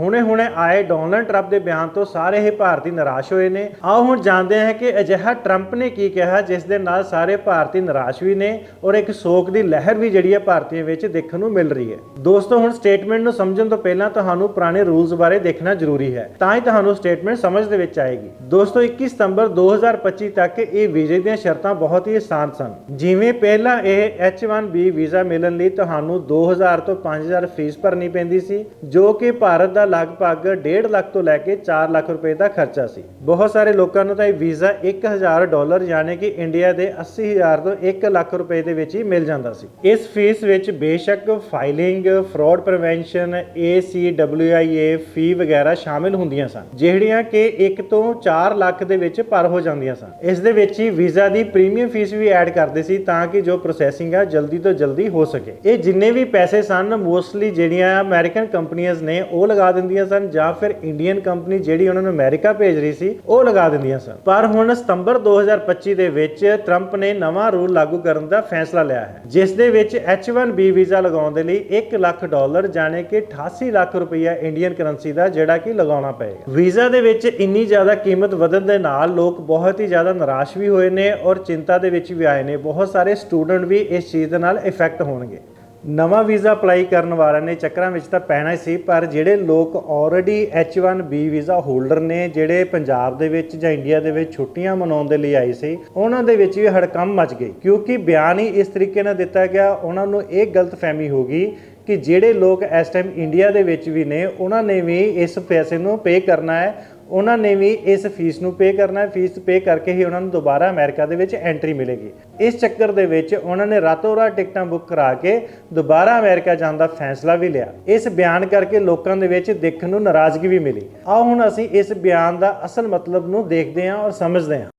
ਹੁਣੇ-ਹੁਣੇ ਆਏ Donald Trump ਦੇ ਬਿਆਨ ਤੋਂ ਸਾਰੇ ਹੀ ਭਾਰਤੀ ਨਿਰਾਸ਼ ਹੋਏ ਨੇ। ਆਓ ਹੁਣ ਜਾਣਦੇ ਹਾਂ ਕਿ ਅਜਿਹਾ ਟਰੰਪ ਨੇ ਕੀ ਕਿਹਾ, ਜਿਸ ਦੇ ਨਾਲ ਸਾਰੇ ਭਾਰਤੀ ਨਿਰਾਸ਼ ਵੀ ਨੇ ਔਰ ਇੱਕ ਸੋਗ ਦੀ ਲਹਿਰ ਵੀ ਜਿਹੜੀ ਹੈ ਭਾਰਤੀਆਂ ਵਿੱਚ ਦੇਖਣ ਨੂੰ ਮਿਲ ਰਹੀ ਹੈ। ਦੋਸਤੋ, ਹੁਣ ਸਟੇਟਮੈਂਟ ਨੂੰ ਸਮਝਣ ਤੋਂ ਪਹਿਲਾਂ ਤੁਹਾਨੂੰ ਪੁਰਾਣੇ ਰੂਲਸ ਬਾਰੇ ਦੇਖਣਾ ਜ਼ਰੂਰੀ ਹੈ, ਤਾਂ ਹੀ ਤੁਹਾਨੂੰ ਸਟੇਟਮੈਂਟ ਸਮਝ ਦੇ ਵਿੱਚ ਆਏਗੀ। ਦੋਸਤੋ 21 ਸਤੰਬਰ 2025 ਤੱਕ ਇਹ ਵੀਜ਼ੇ ਦੀਆਂ ਸ਼ਰਤਾਂ ਬਹੁਤ ਹੀ ਆਸਾਨ ਸਨ। ਜਿਵੇਂ ਪਹਿਲਾਂ ਇਹ H1B ਵੀਜ਼ਾ ਮਿਲਣ ਲਈ ਤੁਹਾਨੂੰ 2000 ਤੋਂ 5000 ਫੀਸ ਭਰਨੀ ਪੈਂਦੀ ਸੀ, ਜੋ ਕਿ ਭਾਰਤ ਦਾ ਲਗਭਗ 1.5 ਲੱਖ ਤੋਂ ਲੈ ਕੇ 4 ਲੱਖ ਰੁਪਏ ਦਾ ਖਰਚਾ ਸੀ। ਬਹੁਤ ਸਾਰੇ ਲੋਕਾਂ ਨੂੰ ਤਾਂ ਇਹ ਵੀਜ਼ਾ 1000 ਡਾਲਰ ਯਾਨੀ ਕਿ ਇੰਡੀਆ ਦੇ 80000 ਤੋਂ 1 ਲੱਖ ਰੁਪਏ ਦੇ ਵਿੱਚ ਹੀ ਮਿਲ ਜਾਂਦਾ ਸੀ। ਇਸ ਫੀਸ ਵਿੱਚ ਬੇਸ਼ੱਕ filing, fraud prevention ACWIA fee ਵਗੈਰਾ ਸ਼ਾਮਿਲ ਹੁੰਦੀਆਂ ਸਨ, ਜਿਹੜੀਆਂ ਕਿ 1 ਤੋਂ 4 ਲੱਖ ਦੇ ਵਿੱਚ ਪਰ ਹੋ ਜਾਂਦੀਆਂ ਸਨ। ਇਸ ਦੇ ਵਿੱਚ ਹੀ ਵੀਜ਼ਾ ਦੀ ਪ੍ਰੀਮੀਅਮ ਫੀਸ ਵੀ ਐਡ ਕਰਦੇ ਸੀ ਤਾਂ ਕਿ ਜੋ ਪ੍ਰੋਸੈਸਿੰਗ ਆ ਜਲਦੀ ਤੋਂ ਜਲਦੀ ਹੋ ਸਕੇ। ਇਹ ਜਿੰਨੇ ਵੀ ਪੈਸੇ ਸਨ, ਮੋਸਟਲੀ ਜਿਹੜੀਆਂ ਅਮਰੀਕਨ ਕੰਪਨੀਆਂ ਨੇ ਉਹ ਲਗਾ ਦਿੰਦੀਆਂ ਸਨ ਜਾਂ ਫਿਰ ਇੰਡੀਅਨ ਕੰਪਨੀ ਜਿਹੜੀ ਉਹਨਾਂ ਨੂੰ ਅਮਰੀਕਾ ਭੇਜ ਰਹੀ ਸੀ, ਉਹ ਲਗਾ ਦਿੰਦੀਆਂ ਸਨ। ਪਰ ਹੁਣ ਸਤੰਬਰ 2025 ਦੇ ਵਿੱਚ ਟਰੰਪ ਨੇ ਨਵਾਂ ਰੂਲ ਲਾਗੂ ਕਰਨ ਦਾ ਫੈਸਲਾ ਲਿਆ ਹੈ, ਜਿਸ ਦੇ ਵਿੱਚ H1B ਵੀਜ਼ਾ ਲਗਾਉਣ ਦੇ ਲਈ 1 ਲੱਖ ਡਾਲਰ ਜਾਣੇ ਕਿ 88 ਲੱਖ ਰੁਪਈਆ ਇੰਡੀਅਨ ਕਰੰਸੀ ਦਾ ਜਿਹੜਾ ਕਿ ਲਗਾਉਣਾ ਪਏਗਾ। ਵੀਜ਼ਾ ਦੇ ਵਿੱਚ ਇੰਨੀ ਜ਼ਿਆਦਾ ਕੀਮਤ ਵਧਣ ਦੇ ਨਾਲ ਲੋਕ ਬਹੁਤ ਹੀ ਜ਼ਿਆਦਾ ਨਿਰਾਸ਼ ਵੀ ਹੋਏ ਨੇ ਔਰ ਚਿੰਤਾ ਦੇ ਵਿੱਚ ਵੀ ਆਏ ਨੇ। ਬਹੁਤ ਸਾਰੇ ਸਟੂਡੈਂਟ ਵੀ ਇਸ ਚੀਜ਼ ਦੇ ਨਾਲ ਇਫੈਕਟ ਹੋਣਗੇ। ਨਵਾਂ ਵੀਜ਼ਾ ਅਪਲਾਈ ਕਰਨ ਵਾਲਿਆਂ ਨੇ ਚੱਕਰਾਂ ਵਿੱਚ ਤਾਂ ਪੈਣਾ ਹੀ ਸੀ, ਪਰ ਜਿਹੜੇ ਲੋਕ ਆਲਰੇਡੀ H1B ਵੀਜ਼ਾ ਹੋਲਡਰ ਨੇ, ਜਿਹੜੇ ਪੰਜਾਬ ਦੇ ਵਿੱਚ ਜਾਂ ਇੰਡੀਆ ਦੇ ਵਿੱਚ ਛੁੱਟੀਆਂ ਮਨਾਉਣ ਦੇ ਲਈ ਆਏ ਸੀ, ਉਹਨਾਂ ਦੇ ਵਿੱਚ ਵੀ ਹੜਕੰਮ ਮਚ ਗਈ ਕਿਉਂਕਿ ਬਿਆਨ ਹੀ ਇਸ ਤਰੀਕੇ ਨਾਲ ਦਿੱਤਾ ਗਿਆ, ਉਹਨਾਂ ਨੂੰ ਇਹ ਗਲਤਫਹਿਮੀ ਹੋ ਗਈ ਕਿ ਜਿਹੜੇ ਲੋਕ ਇਸ ਟਾਈਮ ਇੰਡੀਆ ਦੇ ਵਿੱਚ ਵੀ ਨੇ, ਉਹਨਾਂ ਨੇ ਵੀ ਇਸ ਪੈਸੇ ਨੂੰ ਪੇ ਕਰਨਾ ਹੈ। ਉਹਨਾਂ ਨੇ ਵੀ ਇਸ ਫੀਸ ਨੂੰ ਪੇ ਕਰਨਾ ਹੈ। ਫੀਸ ਪੇ ਕਰਕੇ ਹੀ ਉਹਨਾਂ ਨੂੰ ਦੁਬਾਰਾ ਅਮਰੀਕਾ ਦੇ ਵਿੱਚ ਐਂਟਰੀ ਮਿਲੇਗੀ। ਇਸ ਚੱਕਰ ਦੇ ਵਿੱਚ ਉਹਨਾਂ ਨੇ ਰਾਤੋਂ ਰਾਤ ਟਿਕਟਾਂ ਬੁੱਕ ਕਰਾ ਕੇ ਦੁਬਾਰਾ ਅਮਰੀਕਾ ਜਾਣ ਦਾ ਫੈਸਲਾ ਵੀ ਲਿਆ। ਇਸ ਬਿਆਨ ਕਰਕੇ ਲੋਕਾਂ ਦੇ ਵਿੱਚ ਦੇਖਣ ਨੂੰ ਨਾਰਾਜ਼ਗੀ ਵੀ ਮਿਲੀ। ਆਓ ਹੁਣ ਅਸੀਂ ਇਸ ਬਿਆਨ ਦਾ ਅਸਲ ਮਤਲਬ ਨੂੰ ਦੇਖਦੇ ਹਾਂ ਔਰ ਸਮਝਦੇ ਹਾਂ।